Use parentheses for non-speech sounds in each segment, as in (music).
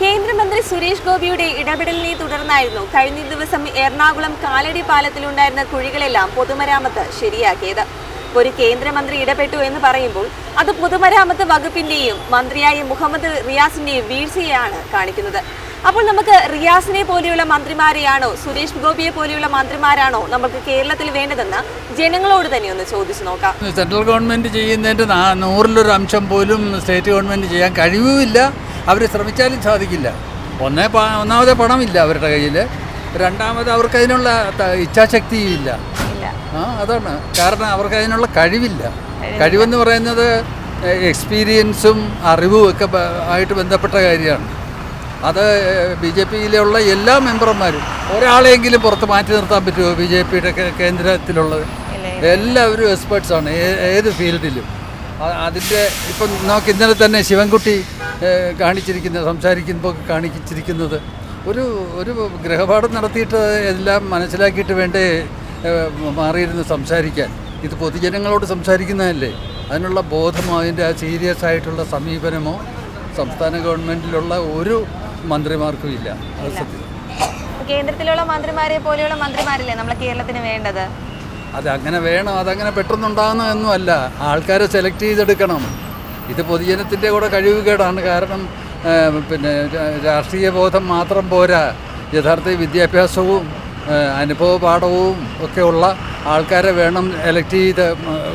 കേന്ദ്രമന്ത്രി സുരേഷ് ഗോപിയുടെ ഇടപെടലിനെ തുടർന്നായിരുന്നു കഴിഞ്ഞ ദിവസം എറണാകുളം കാലടി പാലത്തിലുണ്ടായിരുന്ന കുഴികളെല്ലാം പൊതുമരാമത്ത് ശരിയാക്കിയത്. ഒരു കേന്ദ്രമന്ത്രി ഇടപെട്ടു എന്ന് പറയുമ്പോൾ അത് പൊതുമരാമത്ത് വകുപ്പിന്റെയും മന്ത്രിയായ മുഹമ്മദ് റിയാസിന്റെയും വീഴ്ചയാണ് കാണിക്കുന്നത്. അപ്പോൾ നമുക്ക് റിയാസിനെ പോലെയുള്ള മന്ത്രിമാരെയാണോ സുരേഷ് ഗോപിയെ പോലെയുള്ള മന്ത്രിമാരാണോ നമുക്ക് കേരളത്തിൽ വേണ്ടതെന്ന് ജനങ്ങളോട് തന്നെ ഒന്ന് ചോദിച്ചു നോക്കാം. സെൻട്രൽ ഗവൺമെന്റ് ചെയ്യുന്നതിന്റെ നൂറിലൊരു അംശം പോലും സ്റ്റേറ്റ് ഗവൺമെന്റ് ചെയ്യാൻ കഴിവുമില്ല അവർ ശ്രമിച്ചാലും സാധിക്കില്ല. ഒന്നേ ഒന്നാമത് പണമില്ല അവരുടെ കയ്യിൽ രണ്ടാമത് അവർക്ക് അതിനുള്ള ഇച്ഛാശക്തിയും ഇല്ല. ആ അതാണ്. കാരണം അവർക്ക് അതിനുള്ള കഴിവില്ല. കഴിവെന്ന് പറയുന്നത് എക്സ്പീരിയൻസും അറിവും ഒക്കെ ആയിട്ട് ബന്ധപ്പെട്ട കാര്യമാണ്. അത് ബി ജെ പിയിലുള്ള എല്ലാ മെമ്പർമാരും ഒരാളെയെങ്കിലും പുറത്ത് മാറ്റി നിർത്താൻ പറ്റുമോ ബി ജെ പിയുടെ കേന്ദ്രത്തിലുള്ളത്. എല്ലാവരും എക്സ്പേർട്സാണ്. ഏത് ഫീൽഡിലും. അതിന്റെ ഇപ്പം നമുക്ക് ഇന്നലെ തന്നെ ശിവൻകുട്ടി കാണിച്ചിരിക്കുന്നത് കാണിച്ചിരിക്കുന്ന സംസാരിക്കുമ്പോൾ കാണിച്ചിരിക്കുന്നത് ഒരു ഒരു ഗൃഹപാഠം നടത്തിയിട്ട് എല്ലാം മനസ്സിലാക്കിയിട്ട് വേണ്ടേ മാറിയിരുന്ന് സംസാരിക്കാൻ. ഇത് പൊതുജനങ്ങളോട് സംസാരിക്കുന്നതല്ലേ? അതിനുള്ള ബോധമോ അതിന്റെ ആ സീരിയസ് ആയിട്ടുള്ള സമീപനമോ സംസ്ഥാന ഗവൺമെന്റിലുള്ള ഒരു മന്ത്രിമാർക്കും ഇല്ല. അത് സത്യം. കേന്ദ്രത്തിലുള്ള മന്ത്രിമാരെ പോലെയുള്ള മന്ത്രിമാരല്ലേ നമ്മളെ കേരളത്തിന് വേണ്ടത്? അത് അങ്ങനെ വേണം അതങ്ങനെ പെട്ടെന്നുണ്ടാകുന്നതൊന്നും അല്ല ആൾക്കാരെ സെലക്ട് ചെയ്തെടുക്കണം. ഇത് പൊതുജനത്തിന്റെ കൂടെ കഴിവുകേടാണ്. കാരണം പിന്നെ രാഷ്ട്രീയ ബോധം മാത്രം പോരാ. യഥാർത്ഥ വിദ്യാഭ്യാസവും അനുഭവ പാഠവും ഒക്കെയുള്ള ഉള്ള ആൾക്കാരെ വേണം എലക്ട് ചെയ്ത്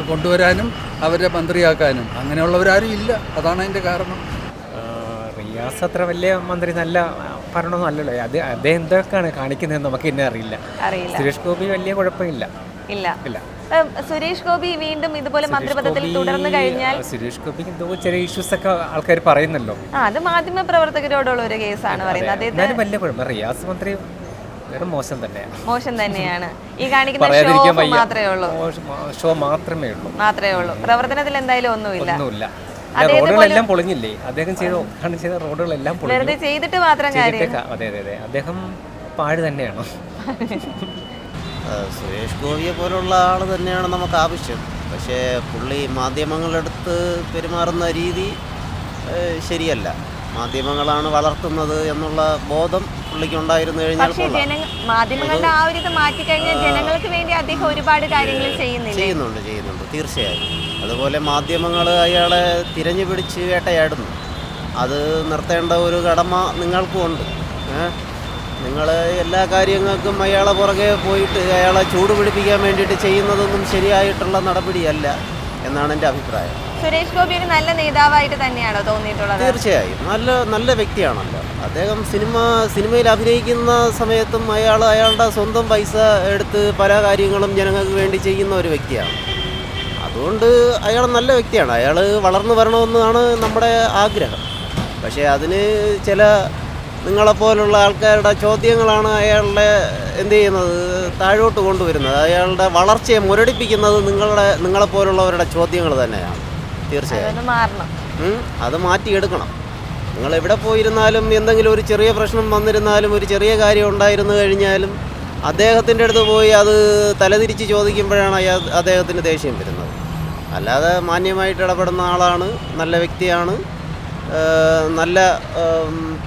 കൊണ്ടുവരാനും അവരെ മന്ത്രിയാക്കാനും. അങ്ങനെയുള്ളവരാരും ഇല്ല. അതാണ് അതിന്റെ കാരണം. റിയാസ് അത്ര വലിയ മന്ത്രി നല്ല ഭരണമൊന്നും അല്ലല്ലോ. അത് അദ്ദേഹം എന്തൊക്കെയാണ് കാണിക്കുന്നതെന്ന് നമുക്ക് ഇന്നെ അറിയില്ല. അറിയില്ല. സുരേഷ് ഗോപി വലിയ കുഴപ്പമില്ല. ഇല്ല. ഇല്ല. സുരേഷ് ഗോപി വീണ്ടും ഇതുപോലെ മന്ത്രിപദത്തിൽ തുടർന്നു കഴിഞ്ഞാൽ സുരേഷ് ഗോപിക്ക് എന്തോ ചെറിയ ഇഷ്യൂസ് ഒക്കെ ആൾക്കാർ പറയുന്നല്ലോ. അത് മാധ്യമ പ്രവർത്തകരോടുള്ള ഒരു കേസാണ് പറയുന്നത്. അദ്ദേഹത്തെ എന്നാലും വലിയ കുഴപ്പം. റിയാസ് മന്ത്രി മോശം തന്നെയാണ് മോശം തന്നെയാണ്. ഈ കാണിക്കുന്ന ഷോ മാത്രമേ ഉള്ളൂ. ഷോ മാത്രമേ ഉള്ളൂ. മാത്രമേ ഉള്ളൂ. പ്രവർത്തനത്തിൽ എന്തായാലും ഒന്നുമില്ല. ഒന്നുമില്ല. റോഡുകളെല്ലാം പൊളിഞ്ഞില്ലേ? അദ്ദേഹം ചെയ്ത ഉദ്ഘാടനം ചെയ്ത റോഡുകളെല്ലാം പൊളിഞ്ഞു. വെറുതെ ചെയ്തിട്ട് മാത്രം കാര്യം. അതെ അതെ അതെ. അദ്ദേഹം പാഴ് തന്നെയാണ്. (laughs) സുരേഷ് ഗോപിയെ പോലുള്ള ആൾ തന്നെയാണ് നമുക്ക് ആവശ്യം. പക്ഷേ പുള്ളി മാധ്യമങ്ങളെടുത്ത് പെരുമാറുന്ന രീതി ശരിയല്ല. മാധ്യമങ്ങളാണ് വളർത്തുന്നത് എന്നുള്ള ബോധം പുള്ളിക്ക് ഉണ്ടായിരുന്നു കഴിഞ്ഞാൽ മാധ്യമങ്ങളുടെ ആ ഒരു ഇത് മാറ്റിക്കഴിഞ്ഞാൽ ജനങ്ങൾക്ക് വേണ്ടി അദ്ദേഹം ഒരുപാട് കാര്യങ്ങൾ ചെയ്യുന്നുണ്ട് ചെയ്യുന്നുണ്ട്. തീർച്ചയായും. അതുപോലെ മാധ്യമങ്ങൾ അയാളെ തിരഞ്ഞു പിടിച്ച് വേട്ടയാടുന്നു. അത് നിർത്തേണ്ട ഒരു കടമ നിങ്ങൾക്കും ഉണ്ട്. നിങ്ങൾ എല്ലാ കാര്യങ്ങൾക്കും അയാളെ പുറകെ പോയിട്ട് അയാളെ ചൂട് പിടിപ്പിക്കാൻ വേണ്ടിയിട്ട് ചെയ്യുന്നതൊന്നും ശരിയായിട്ടുള്ള നടപടിയല്ല എന്നാണ് എന്റെ അഭിപ്രായം. സുരേഷ് ഗോപി ഒരു നല്ല നേതാവായിട്ട് തന്നെയാണോ തോന്നിയിട്ടുള്ളത്? തീർച്ചയായും. നല്ല നല്ല വ്യക്തിയാണല്ലോ. അദ്ദേഹം സിനിമ സിനിമയിൽ അഭിനയിക്കുന്ന സമയത്തും അയാൾ അയാളുടെ സ്വന്തം പൈസ എടുത്ത് പല കാര്യങ്ങളും ജനങ്ങൾക്ക് വേണ്ടി ചെയ്യുന്ന ഒരു വ്യക്തിയാണ്. അതുകൊണ്ട് അയാൾ നല്ല വ്യക്തിയാണ്. അയാൾ വളർന്നു വരണമെന്നാണ് നമ്മുടെ ആഗ്രഹം. പക്ഷേ അതിന് ചില നിങ്ങളെപ്പോലുള്ള ആൾക്കാരുടെ ചോദ്യങ്ങളാണ് അയാളുടെ എന്ത് ചെയ്യുന്നത് താഴോട്ട് കൊണ്ടുവരുന്നത്. അയാളുടെ വളർച്ചയെ മുരടിപ്പിക്കുന്നത് നിങ്ങളുടെ നിങ്ങളെപ്പോലുള്ളവരുടെ ചോദ്യങ്ങൾ തന്നെയാണ്. തീർച്ചയായും. അത് മാറ്റിയെടുക്കണം. നിങ്ങൾ എവിടെ പോയിരുന്നാലും എന്തെങ്കിലും ഒരു ചെറിയ പ്രശ്നം വന്നിരുന്നാലും ഒരു ചെറിയ കാര്യം ഉണ്ടായിരുന്നു കഴിഞ്ഞാലും അദ്ദേഹത്തിന്റെ അടുത്ത് പോയി അത് തലതിരിച്ച് ചോദിക്കുമ്പോഴാണ് അയാൾ അദ്ദേഹത്തിന് ദേഷ്യം വരുന്നത്. അല്ലാതെ മാന്യമായിട്ട് ഇടപെടുന്ന ആളാണ് നല്ല വ്യക്തിയാണ്. നല്ല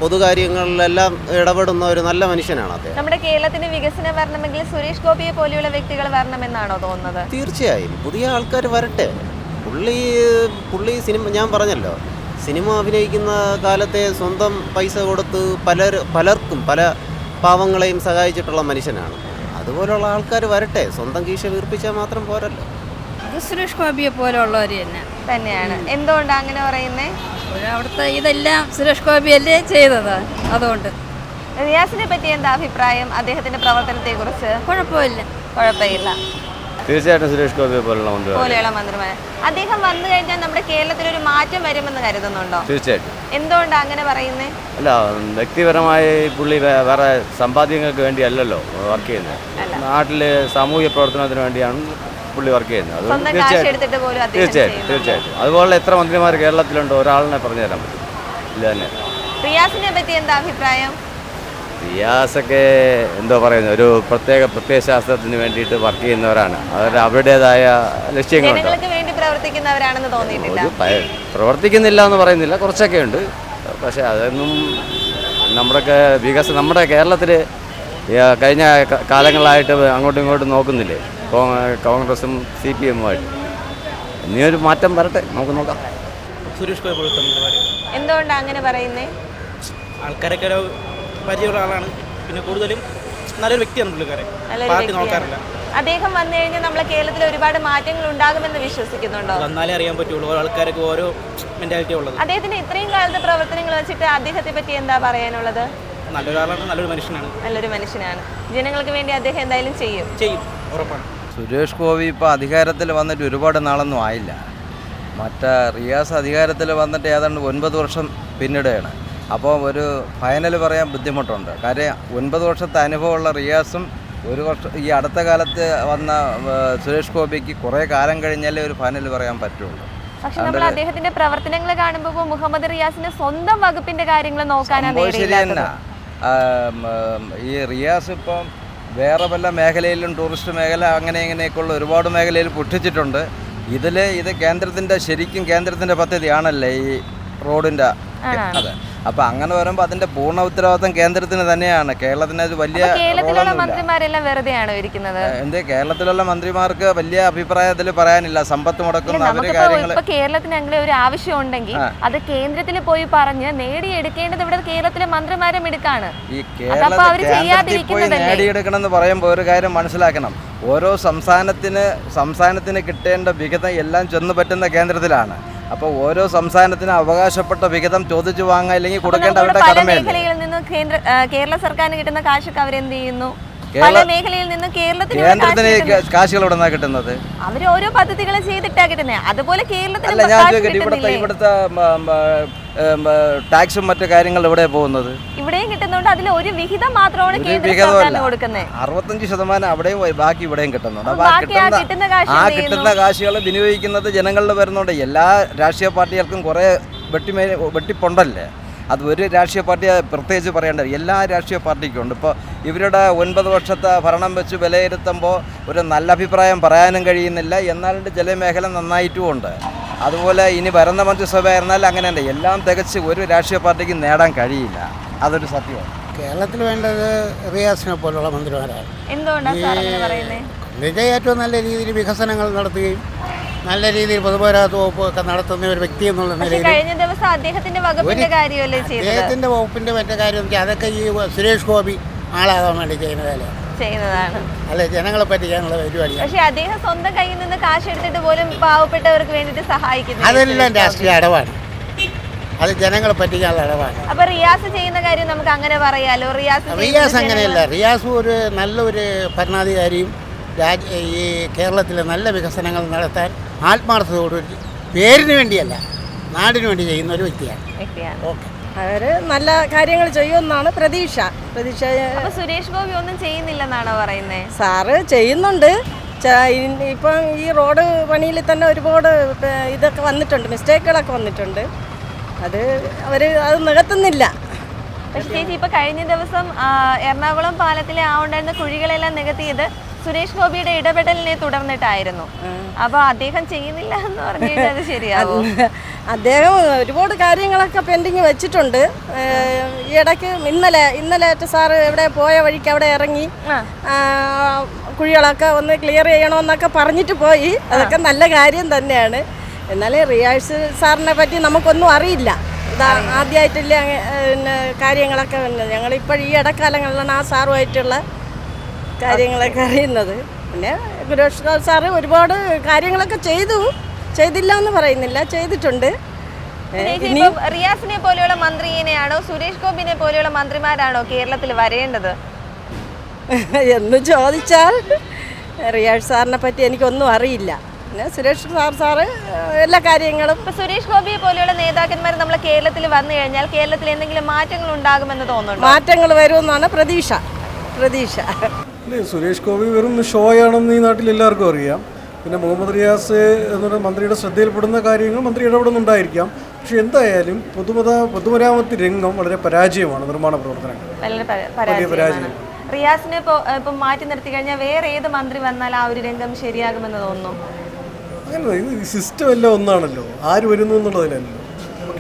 പൊതുകാര്യങ്ങളിലെല്ലാം ഇടപെടുന്ന ഒരു നല്ല മനുഷ്യനാണ് അദ്ദേഹം. നമ്മുടെ കേരളത്തിന്റെ വികസനം വരണമെങ്കിൽ സുരേഷ് ഗോപിയെ പോലെയുള്ള വ്യക്തികൾ വരണമെന്നാണോ തോന്നുന്നത്? തീർച്ചയായും. പുതിയ ആൾക്കാർ വരട്ടെ. പുള്ളി പുള്ളി സിനിമ ഞാൻ പറഞ്ഞല്ലോ സിനിമ അഭിനയിക്കുന്ന കാലത്തെ സ്വന്തം പൈസ കൊടുത്ത് പലർ പലർക്കും പല പാവങ്ങളെയും സഹായിച്ചിട്ടുള്ള മനുഷ്യനാണ്. അതുപോലുള്ള ആൾക്കാർ വരട്ടെ. സ്വന്തം കീശ വീർപ്പിച്ചാൽ മാത്രം പോരല്ലോ. അത് സുരേഷ് ഗോപിയെ പോലെയുള്ളവർ തന്നെ. തന്നെയാണ്. എന്തുകൊണ്ടാണ് അങ്ങനെ പറയുന്നത് അവിടുത്തെ ഇതെല്ലാം സുരേഷ് ഗോപി അല്ലേ ചെയ്തത് അതുകൊണ്ട്. റിയാസിനെ പറ്റി എന്താ അഭിപ്രായം? അദ്ദേഹത്തിന്റെ പ്രവർത്തനത്തെ കുറിച്ച് കുഴപ്പമില്ല. കുഴപ്പമില്ല. തീർച്ചയായിട്ടും സുരേഷ് ഗോപിയെ പോലുള്ള പോലെയുള്ള അദ്ദേഹം വന്നു കഴിഞ്ഞാൽ നമ്മുടെ കേരളത്തിൽ ഒരു മാറ്റം വരുമെന്ന് കരുതുന്നുണ്ടോ? തീർച്ചയായിട്ടും. എന്തുകൊണ്ടാണ് അങ്ങനെ പറയുന്നത് അല്ല വ്യക്തിപരമായി പുള്ളി വേറെ സമ്പാദ്യങ്ങൾക്ക് വേണ്ടിയല്ലല്ലോ വർക്ക് ചെയ്യുന്നത്. നാട്ടിലെ സാമൂഹ്യ പ്രവർത്തനത്തിന് വേണ്ടിയാണ് പുള്ളി വർക്ക് ചെയ്യുന്നത്. അത് സ്വന്തം കാശ് തീർച്ചയായിട്ടും എടുത്തിട്ട് പോലും അദ്ദേഹം തീർച്ചയായിട്ടും. തീർച്ചയായിട്ടും. അതുപോലെ എത്ര മന്ത്രിമാർ കേരളത്തിലുണ്ട് ഒരാളിനെ പറഞ്ഞു തരാൻ പറ്റും. ഇല്ല തന്നെ. റിയാസിനെ പറ്റി എന്താ അഭിപ്രായം? റിയാസൊക്കെ എന്തോ പറയുന്നത് ഒരു പ്രത്യേക പ്രത്യയശാസ്ത്രത്തിന് വേണ്ടിയിട്ട് വർക്ക് ചെയ്യുന്നവരാണ്. അവർ അവരുടേതായ ലക്ഷ്യങ്ങളുണ്ട്. ജനങ്ങൾക്ക് വേണ്ടി പ്രവർത്തിക്കുന്നവരാണെന്ന് തോന്നിയിട്ടില്ല. ഒരു ഭയ- പ്രവർത്തിക്കുന്നില്ല എന്ന് പറയുന്നില്ല കുറച്ചൊക്കെ ഉണ്ട്. പക്ഷേ അതൊന്നും നമ്മുടെ വികസനം നമ്മുടെ കേരളത്തിൽ കഴിഞ്ഞ ക- കാലങ്ങളായിട്ട് അങ്ങോട്ടും ഇങ്ങോട്ടും നോക്കുന്നില്ലേ? കോൺഗ്രസും സി പി എമ്മുമായിട്ട്. ഇനി ഒരു മാറ്റം വരട്ടെ നമുക്ക് നോക്കാം. സുരേഷ് ഗോപി പോലത്തെ എന്തുകൊണ്ടാണ് അങ്ങനെ പറയുന്നത് ആൾക്കാരൊക്കെ ഒരു പരിചയമുള്ള ആളാണ്. പിന്നെ കൂടുതലും നല്ലൊരു വ്യക്തിയാണ് പുള്ളിക്കാരൻ. നല്ലൊരു പാർട്ടി വ്യക്തിയാണ്. നോക്കാറില്ല. അദ്ദേഹം വന്നു കഴിഞ്ഞാൽ നമ്മളെ കേരളത്തിൽ ഒരുപാട് മാറ്റങ്ങൾ ഉണ്ടാകുമെന്ന് വിശ്വസിക്കുന്നുണ്ടോ? വന്നാലേ അറിയാൻ പറ്റുള്ളൂ. ഓരോ ആൾക്കാർക്ക് ഓരോ മെന്റാലിറ്റി ഉള്ളത്. അദ്ദേഹത്തിന്റെ ഇത്രയും കാലത്തെ പ്രവർത്തനങ്ങൾ വെച്ചിട്ട് അദ്ദേഹത്തെ പറ്റി എന്താ പറയാനുള്ളത്? നല്ലൊരാളാണ് നല്ലൊരു മനുഷ്യനാണ്. നല്ലൊരു മനുഷ്യനാണ്. ജനങ്ങൾക്ക് വേണ്ടി അദ്ദേഹം എന്തായാലും ചെയ്യും. ചെയ്യും. ഉറപ്പാണ്. സുരേഷ് ഗോപി ഇപ്പോൾ അധികാരത്തിൽ വന്നിട്ട് ഒരുപാട് നാളൊന്നും ആയില്ല. മറ്റേ റിയാസ് അധികാരത്തിൽ വന്നിട്ട് ഏതാണ്ട് ഒൻപത് വർഷം പിന്നിടുകയാണ്. അപ്പോൾ ഒരു ഫൈനൽ പറയാൻ ബുദ്ധിമുട്ടുണ്ട്. കാര്യം ഒൻപത് വർഷത്തെ അനുഭവമുള്ള റിയാസും ഒരു വർഷം ഈ അടുത്ത കാലത്ത് വന്ന സുരേഷ് ഗോപിക്ക് കുറേ കാലം കഴിഞ്ഞാലേ ഒരു ഫൈനൽ പറയാൻ പറ്റുള്ളൂ. പക്ഷെ നമ്മൾ അദ്ദേഹത്തിന്റെ പ്രവർത്തനങ്ങൾ കാണുമ്പോൾ മുഹമ്മദ് റിയാസിന്റെ സ്വന്തം വകുപ്പിന്റെ കാര്യങ്ങൾ നോക്കാനാണ് ഈ റിയാസ് ഇപ്പം വേറെ പല മേഖലയിലും ടൂറിസ്റ്റ് മേഖല അങ്ങനെ ഇങ്ങനെയൊക്കെയുള്ള ഒരുപാട് മേഖലയിൽ പൊട്ടിച്ചിട്ടുണ്ട് ഇതിൽ ഇത് കേന്ദ്രത്തിന്റെ ശരിക്കും കേന്ദ്രത്തിന്റെ പദ്ധതിയാണല്ലേ ഈ റോഡിന്റെ അതെ. അപ്പൊ അങ്ങനെ വരുമ്പോൾ അതിന്റെ പൂർണ ഉത്തരവാദിത്വം കേന്ദ്രത്തിന് തന്നെയാണ്. കേരളത്തിന് വലിയ കേരളത്തിലുള്ള മന്ത്രിമാരെല്ലാം വെറുതെയാണ് ഇരിക്കുന്നത്? എന്ത്? കേരളത്തിലുള്ള മന്ത്രിമാർക്ക് വലിയ അഭിപ്രായത്തിൽ പറയാനില്ല. സമ്പത്ത് മുടക്കുന്ന കാര്യങ്ങൾ കേരളത്തിന് അങ്ങനെ ഒരു ആവശ്യം ഉണ്ടെങ്കിൽ അത് കേന്ദ്രത്തിൽ പോയി പറഞ്ഞ് നേടിയെടുക്കേണ്ടത് ഇവിടെ കേരളത്തിലെ മന്ത്രിമാരെ മിടുക്കാണ്. ഈ കേരളത്തിൽ പോയി? നേടിയെടുക്കണം എന്ന് പറയുമ്പോൾ ഒരു കാര്യം മനസ്സിലാക്കണം. ഓരോ സംസ്ഥാനത്തിന് സംസ്ഥാനത്തിന് കിട്ടേണ്ട വിഹിതം എല്ലാം ചെന്ന് പറ്റുന്ന കേന്ദ്രത്തിലാണ്. അപ്പോൾ ഓരോ സംസ്ഥാനത്തിനും അവകാശപ്പെട്ട വിഹിതം ചോദിച്ചു വാങ്ങാൻ അല്ലെങ്കിൽ കൊടുക്കേണ്ട അവരുടെ കടമയാണ് നിന്ന് കേന്ദ്ര കേരള സർക്കാരിന് കിട്ടുന്ന കാശൊക്കെ അവരെന്ത് ചെയ്യുന്നു? പല മേഖലയിൽ നിന്ന് കേരളത്തിന് കാശികൾ കാശ് കാശുകൾ ഇവിടെ കിട്ടുന്നത്? അവർ ഓരോ പദ്ധതികൾ ചെയ്തിട്ടാ കിട്ടുന്നത് അതുപോലെ കേരളത്തിൽ ഇവിടുത്തെ ടാക്സും മറ്റു കാര്യങ്ങളും ഇവിടെ പോകുന്നത്? ഇവിടെയും കിട്ടുന്നുണ്ട് അതിൽ ഒരു വിഹിതം മാത്രമാണ് കേന്ദ്ര സർക്കാരിന് കൊടുക്കുന്നത്. അറുപത്തഞ്ച് ശതമാനം അവിടെയും ബാക്കി ഇവിടെയും കിട്ടുന്നുണ്ട്. അപ്പൊ ആ കിട്ടുന്ന കാശികൾ വിനിയോഗിക്കുന്നത് ജനങ്ങളിൽ വരുന്നുണ്ട്. എല്ലാ രാഷ്ട്രീയ പാർട്ടികൾക്കും കുറെ വെട്ടിമേ വെട്ടിപ്പുണ്ടല്ലേ? അത് ഒരു രാഷ്ട്രീയ പാർട്ടി പ്രത്യേകിച്ച് പറയേണ്ടത് എല്ലാ രാഷ്ട്രീയ പാർട്ടിക്കും ഉണ്ട്. ഇപ്പോൾ ഇവരുടെ ഒൻപത് വർഷത്തെ ഭരണം വെച്ച് വിലയിരുത്തുമ്പോൾ ഒരു നല്ല അഭിപ്രായം പറയാനും കഴിയുന്നില്ല. എന്നാൽ ജലമേഖല നന്നായിട്ടുമുണ്ട് നന്നായിട്ടും ഉണ്ട്. അതുപോലെ ഇനി വരുന്ന മന്ത്രിസഭ ആയിരുന്നാൽ അങ്ങനെ തന്നെ. എല്ലാം തികച്ച് ഒരു രാഷ്ട്രീയ പാർട്ടിക്ക് നേടാൻ കഴിയില്ല. അതൊരു സത്യമാണ്. കേരളത്തിൽ വേണ്ടത് റിയാസിനെ പോലുള്ള മന്ത്രിമാരാണ്. എന്തുകൊണ്ടാണ് സാർ പറയുന്നത് വിജയ് ഏറ്റവും നല്ല രീതിയിൽ വികസനങ്ങൾ നടത്തുകയും നല്ല രീതിയിൽ പൊതുപോരാത്ത വകുപ്പൊക്കെ നടത്തുന്ന ഒരു വ്യക്തി എന്നുള്ള നിലയിൽ കഴിഞ്ഞ ദിവസം അദ്ദേഹത്തിന്റെ വകുപ്പിന്റെ കാര്യമല്ലേ അദ്ദേഹത്തിന്റെ വകുപ്പിന്റെ മറ്റേ കാര്യം അതൊക്കെ ഈ സുരേഷ് ഗോപി ആളാകാൻ വേണ്ടി ചെയ്യുന്ന വേലയാണ്. ചെയ്യുന്നതാണ്. അല്ലെ ജനങ്ങളെ പറ്റിക്കാനുള്ള പരിപാടി. പക്ഷെ അദ്ദേഹം സ്വന്തം കയ്യിൽ നിന്ന് കാശ് എടുത്തിട്ട് പോലും പാവപ്പെട്ടവർക്ക് വേണ്ടിട്ട് സഹായിക്കുന്നു അതെല്ലാം രാഷ്ട്രീയ അടവാണ്. അത് ജനങ്ങളെ പറ്റിക്കാനുള്ള അടവാണ്. അപ്പൊ റിയാസ് ചെയ്യുന്ന കാര്യം നമുക്ക് അങ്ങനെ പറയാലോ? റിയാസ് റിയാസ് അങ്ങനെയല്ല. റിയാസ് ഒരു നല്ലൊരു ഭരണാധികാരിയും രാജ ഈ കേരളത്തിലെ നല്ല വികസനങ്ങൾ നടത്താൻ ആത്മാർത്ഥതയോടൊരു പേരിന് വേണ്ടിയല്ല നാടിന് വേണ്ടി ചെയ്യുന്ന ഒരു വ്യക്തിയാണ്. ഓക്കെ. അവർ നല്ല കാര്യങ്ങൾ ചെയ്യുമെന്നാണ് പ്രതീക്ഷ. പ്രതീക്ഷ സുരേഷ് ഗോപി ഒന്നും ചെയ്യുന്നില്ലെന്നാണോ പറയുന്നത് സാറ് ചെയ്യുന്നുണ്ട്. ഇപ്പം ഈ റോഡ് പണിയിൽ തന്നെ ഒരുപാട് ഇതൊക്കെ വന്നിട്ടുണ്ട് മിസ്റ്റേക്കുകളൊക്കെ വന്നിട്ടുണ്ട്. അത് അവർ അത് നികത്തുന്നില്ല. പക്ഷേ ചേച്ചി ഇപ്പൊ കഴിഞ്ഞ ദിവസം എറണാകുളം പാലത്തിലെ ആ ഉണ്ടായിരുന്ന കുഴികളെല്ലാം നികത്തിയത് സുരേഷ് ഗോപിയുടെ ഇടപെടലിനെ തുടർന്നിട്ടായിരുന്നു. അപ്പൊ അദ്ദേഹം ചെയ്യുന്നില്ല എന്ന് പറഞ്ഞത് അത് ശരിയാവോ? അദ്ദേഹം ഒരുപാട് കാര്യങ്ങളൊക്കെ പെൻഡിങ് വെച്ചിട്ടുണ്ട്. ഈ ഇടയ്ക്ക് ഇന്നലെ ഇന്നലെ സാറ് എവിടെ പോയ വഴിക്ക് അവിടെ ഇറങ്ങി കുഴികളൊക്കെ ഒന്ന് ക്ലിയർ ചെയ്യണമെന്നൊക്കെ പറഞ്ഞിട്ട് പോയി. അതൊക്കെ നല്ല കാര്യം തന്നെയാണ്. എന്നാൽ റിയാഴ്സ് സാറിനെ പറ്റി നമുക്കൊന്നും അറിയില്ല. ആദ്യമായിട്ടില്ല പിന്നെ കാര്യങ്ങളൊക്കെ ഞങ്ങളിപ്പോൾ ഈ ഇടക്കാലങ്ങളിലാണ് ആ സാറുമായിട്ടുള്ള കാര്യങ്ങളൊക്കെ അറിയുന്നത്. പിന്നെ ഗുരുഷ് സാറ് ഒരുപാട് കാര്യങ്ങളൊക്കെ ചെയ്തു. ചെയ്തില്ല എന്ന് പറയുന്നില്ല. ചെയ്തിട്ടുണ്ട്. റിയാസിനെ പോലെയുള്ള മന്ത്രിയെയാണോ സുരേഷ് ഗോപിനെ പോലെയുള്ള മന്ത്രിമാരാണോ കേരളത്തിൽ വരേണ്ടത്? എന്ന് ചോദിച്ചാൽ റിയാസ് സാറിനെ പറ്റി എനിക്കൊന്നും അറിയില്ല. പിന്നെ സുരേഷ് സാർ സാറ് എല്ലാ കാര്യങ്ങളും ഇപ്പൊ സുരേഷ് ഗോപിയെ പോലെയുള്ള നേതാക്കന്മാർ നമ്മൾ കേരളത്തിൽ വന്നു കഴിഞ്ഞാൽ കേരളത്തിൽ എന്തെങ്കിലും മാറ്റങ്ങൾ ഉണ്ടാകുമെന്ന് തോന്നുന്നു മാറ്റങ്ങൾ വരുമെന്നാണ് പ്രതീക്ഷ. പ്രതീക്ഷ. ഇല്ലേ സുരേഷ് ഗോപി വെറും ആണെന്ന് ഈ നാട്ടിൽ എല്ലാവർക്കും അറിയാം. പിന്നെ മുഹമ്മദ് റിയാസ് എന്ന് പറയുന്ന മന്ത്രിയുടെ ശ്രദ്ധയിൽപ്പെടുന്ന കാര്യങ്ങൾ മന്ത്രി ഇടപെടുന്നുണ്ടായിരിക്കാം. പക്ഷെ എന്തായാലും പൊതുമത പൊതുമരാമത്ത് രംഗം വളരെ പരാജയമാണ് നിർമ്മാണ പ്രവർത്തനങ്ങൾ. വലിയ പരാജയം. റിയാസിനെ ഇപ്പോൾ ഇപ്പം മാറ്റി നിർത്തി കഴിഞ്ഞാൽ വേറെ ഏത് മന്ത്രി വന്നാൽ ആ ഒരു രംഗം ശരിയാകുമെന്ന് തോന്നുന്നു? അങ്ങനെ ഇത് സിസ്റ്റം എല്ലാം ഒന്നാണല്ലോ. ആര് വരുന്നു എന്നുള്ളതിലല്ലോ.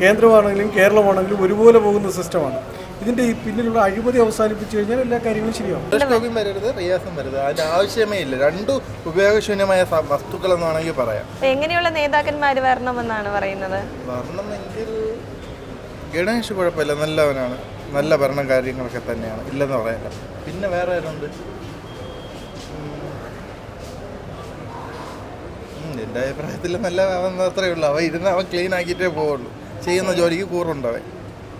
കേന്ദ്രമാണെങ്കിലും കേരളമാണെങ്കിലും ഒരുപോലെ പോകുന്ന സിസ്റ്റമാണ് ഇതിന്റെ ഈ പിന്നിലുള്ള അഴിമതി അവസാനിപ്പിച്ചു കഴിഞ്ഞാൽ എല്ലാ കാര്യങ്ങളും ശരിയാവും. ഗോപിയും വരരുത് പ്രയാസം വരരുത്. അതിന്റെ ആവശ്യമേ ഇല്ല. രണ്ടു ഉപയോഗശൂന്യമായ സ- വസ്തുക്കളെന്ന് വേണമെങ്കിൽ പറയാം. എങ്ങനെയുള്ള നേതാക്കന്മാർ വരണമെന്നാണ് പറയുന്നത്? വരണമെങ്കിൽ ഗണേഷ് കുഴപ്പമില്ല. നല്ലവനാണ്. നല്ല ഭരണ കാര്യങ്ങളൊക്കെ തന്നെയാണ്. ഇല്ലെന്ന് പറയാനില്ല. പിന്നെ വേറെ ആരുണ്ട്? ഉം, എന്റെ അഭിപ്രായത്തിൽ നല്ല അവൻ മാത്രമേ ഉള്ളൂ. അവൻ ഇരുന്ന് അവൻ ക്ലീൻ ആക്കിയിട്ടേ പോവുള്ളൂ. ചെയ്യുന്ന ജോലിക്ക് കൂറുണ്ടവൻ.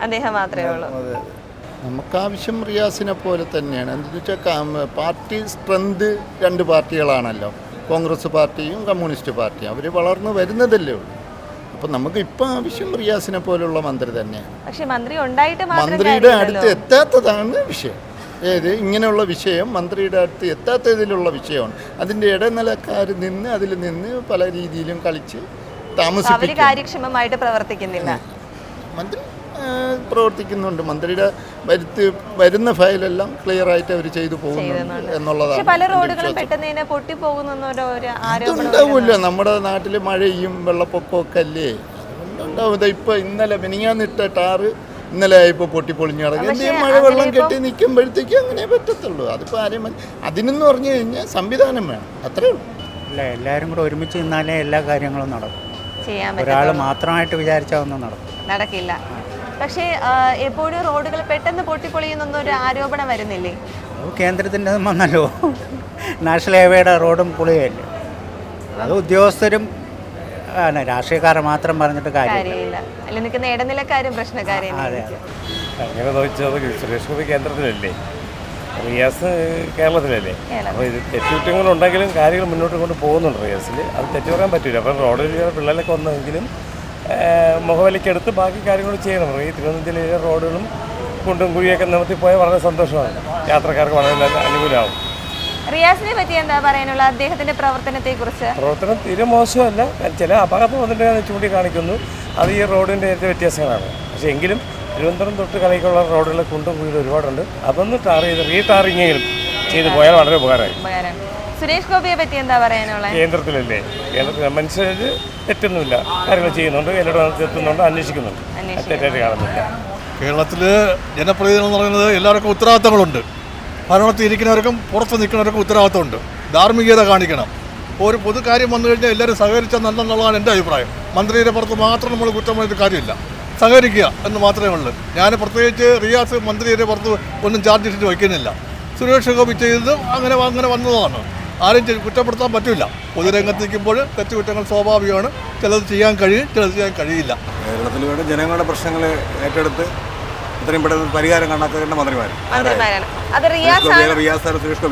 അദ്ദേഹം മാത്രമേ ഉള്ളൂ. നമുക്ക് നമുക്കാവശ്യം റിയാസിനെ പോലെ തന്നെയാണ്. എന്താണെന്ന് വെച്ചാൽ പാർട്ടി സ്ട്രെങ്ത് രണ്ട് പാർട്ടികളാണല്ലോ. കോൺഗ്രസ് പാർട്ടിയും കമ്മ്യൂണിസ്റ്റ് പാർട്ടിയും. അവർ വളർന്നു വരുന്നതല്ലേ ഉള്ളൂ. അപ്പം നമുക്ക് ഇപ്പം ആവശ്യം റിയാസിനെ പോലുള്ള മന്ത്രി തന്നെയാണ്. പക്ഷേ മന്ത്രി ഉണ്ടായിട്ട് മന്ത്രിയുടെ അടുത്ത് എത്താത്തതാണ് വിഷയം. ഏത് ഇങ്ങനെയുള്ള വിഷയം മന്ത്രിയുടെ അടുത്ത് എത്താത്തതിലുള്ള വിഷയമാണ്. അതിന്റെ ഇടനിലക്കാർ നിന്ന് അതിൽ നിന്ന് പല രീതിയിലും കളിച്ച് താമസിക്കും കാര്യക്ഷമമായിട്ട് പ്രവർത്തിക്കുന്നില്ല. മന്ത്രി പ്രവർത്തിക്കുന്നുണ്ട്. മന്ത്രിയുടെ വരുത്തി വരുന്ന ഫയലെല്ലാം ക്ലിയർ ആയിട്ട് അവർ ചെയ്തു പോകുന്നുണ്ട് എന്നുള്ളതാണ് പല റോഡുകളും. പെട്ടെന്ന് നമ്മുടെ നാട്ടിൽ മഴയും വെള്ളപ്പൊക്കമൊക്കെ അല്ലേ? ഉണ്ടാവും ഇപ്പൊ ഇന്നലെ മിനിങ്ങാന്നിട്ട ടാറ് ഇന്നലെ ആയിപ്പോ പൊട്ടിപ്പൊളിഞ്ഞു കിടക്കും എന്തെങ്കിലും മഴ വെള്ളം കെട്ടി നിൽക്കുമ്പോഴത്തേക്കും അങ്ങനെ പറ്റത്തുള്ളൂ. അതിപ്പോ ആരെയും അതിനെന്ന് പറഞ്ഞു കഴിഞ്ഞാൽ സംവിധാനം വേണം. അത്രേ ഉള്ളൂ. അല്ല എല്ലാവരും കൂടെ ഒരുമിച്ച് നിന്നാലേ എല്ലാ കാര്യങ്ങളും നടക്കും. ഒരാൾ മാത്രമായിട്ട് വിചാരിച്ചാൽ ഒന്നും നടക്കും നടക്കില്ല. പക്ഷേ എപ്പോഴും റോഡുകൾ പെട്ടെന്ന് പൊട്ടിപ്പൊളിയുന്നൊന്നും ഒരു ആരോപണം വരുന്നില്ലേ? കേന്ദ്രത്തിന്റെ വന്നല്ലോ. നാഷണൽ ഹൈവേയുടെ റോഡും പൊളിയല്ലേ അത് ഉദ്യോഗസ്ഥരും ആണ് രാഷ്ട്രീയക്കാരെ മാത്രം പറഞ്ഞിട്ട് കാര്യമില്ല. അല്ല നിൽക്കുന്ന ഇടനിലക്കാരും പ്രശ്നക്കാരും അതെ അങ്ങനെ ചോദിച്ചാൽ സുരേഷ് ഗോപി കേന്ദ്രത്തിലല്ലേ? റിയാസ് കേരളത്തിലല്ലേ? കേരളം. അപ്പോൾ ഇത് തെറ്റുകുറ്റങ്ങളുണ്ടെങ്കിലും കാര്യങ്ങൾ മുന്നോട്ട് കൊണ്ട് പോകുന്നുണ്ട് റിയാസിൽ അത് തെറ്റു പറയാൻ പറ്റില്ല അപ്പം റോഡിൽ പിള്ളേരൊക്കെ വന്നെങ്കിലും മുഖവിലക്കെടുത്ത് ബാക്കി കാര്യങ്ങൾ ചെയ്യണം. ഈ തിരുവനന്തപുരം ജില്ലയിലെ റോഡുകളും കുണ്ടും കുഴിയൊക്കെ നിവർത്തിപ്പോയാൽ വളരെ സന്തോഷമാണ്. യാത്രക്കാർക്ക് വളരെ നല്ല അനുകൂലമാവും. റിയാസിനെ പറ്റി എന്താ പറയാനുള്ള അദ്ദേഹത്തിന്റെ പ്രവർത്തനത്തെ കുറിച്ച് പ്രവർത്തനം തീരെ മോശമല്ല. ചില അപകടം വന്നിട്ട് ചൂണ്ടിക്കാണിക്കുന്നു. അത് ഈ റോഡിന്റെ ഏറ്റവും വ്യത്യാസങ്ങളാണ്. പക്ഷേ എങ്കിലും തിരുവനന്തപുരം തൊട്ട് കളിക്കുള്ള റോഡുകളിൽ കുണ്ടും കുഴിയിലും ഒരുപാടുണ്ട്. അതൊന്ന് ടാർ ചെയ്ത് റീ റീടാറിങ്ങെങ്കിലും ചെയ്ത് പോയാൽ വളരെ ഉപകാരമായി. ഉപകാരം. സുരേഷ് ഗോപിയെ പറ്റി എന്താ പറയാനുള്ളത് കേന്ദ്രത്തിലല്ലേ? കേന്ദ്രത്തിൽ മനുഷ്യർ തെറ്റൊന്നുമില്ല. കാര്യങ്ങൾ ചെയ്യുന്നുണ്ട് എല്ലായിടത്തും എത്തുന്നുണ്ട് അന്വേഷിക്കുന്നുണ്ട്. തെറ്റായിട്ട് കാണുന്നില്ല. കേരളത്തിൽ ജനപ്രതിനിധികൾ എന്ന് പറയുന്നത് എല്ലാവർക്കും ഉത്തരവാദിത്തങ്ങളുണ്ട്. ഭരണത്തിൽ ഇരിക്കുന്നവർക്കും പുറത്ത് നിൽക്കുന്നവർക്കും ഉത്തരവാദിത്തമുണ്ട്. ധാർമ്മികത കാണിക്കണം. ഒരു പൊതു കാര്യം വന്നു കഴിഞ്ഞാൽ എല്ലാവരും സഹകരിച്ചാൽ നല്ലെന്നുള്ളതാണ് എന്റെ അഭിപ്രായം. മന്ത്രിയുടെ പുറത്ത് മാത്രം നമ്മൾ കുറ്റം പറഞ്ഞിട്ട് കാര്യമില്ല. സഹകരിക്കുക എന്ന് മാത്രമേ ഉള്ളൂ. ഞാൻ പ്രത്യേകിച്ച് റിയാസ് മന്ത്രിയുടെ പുറത്ത് ഒന്നും ചാർജ് ഷീറ്റ് വയ്ക്കുന്നില്ല. സുരേഷ് ഗോപി ചെയ്തതും അങ്ങനെ അങ്ങനെ വന്നതാണ് ആരും കുറ്റപ്പെടുത്താൻ പറ്റില്ല പൊതുരംഗത്ത് നിൽക്കുമ്പോൾ തെറ്റുകുറ്റങ്ങൾ സ്വാഭാവികമാണ്. ചിലത് ചെയ്യാൻ കഴിയും ചിലത് ചെയ്യാൻ കഴിയില്ല. കേരളത്തിൽ വേണ്ട ജനങ്ങളുടെ പ്രശ്നങ്ങൾ ഏറ്റെടുത്ത് ഇത്രയും പെട്ടെന്ന് പരിഹാരം കണ്ടാക്കേണ്ട മന്ത്രിമാർ മന്ത്രിമാരാണ്. റിയാസ് സുരേഷ്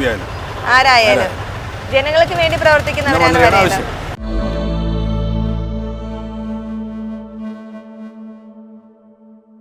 ആരായാലും. ജനങ്ങൾക്ക് വേണ്ടി പ്രവർത്തിക്കുന്ന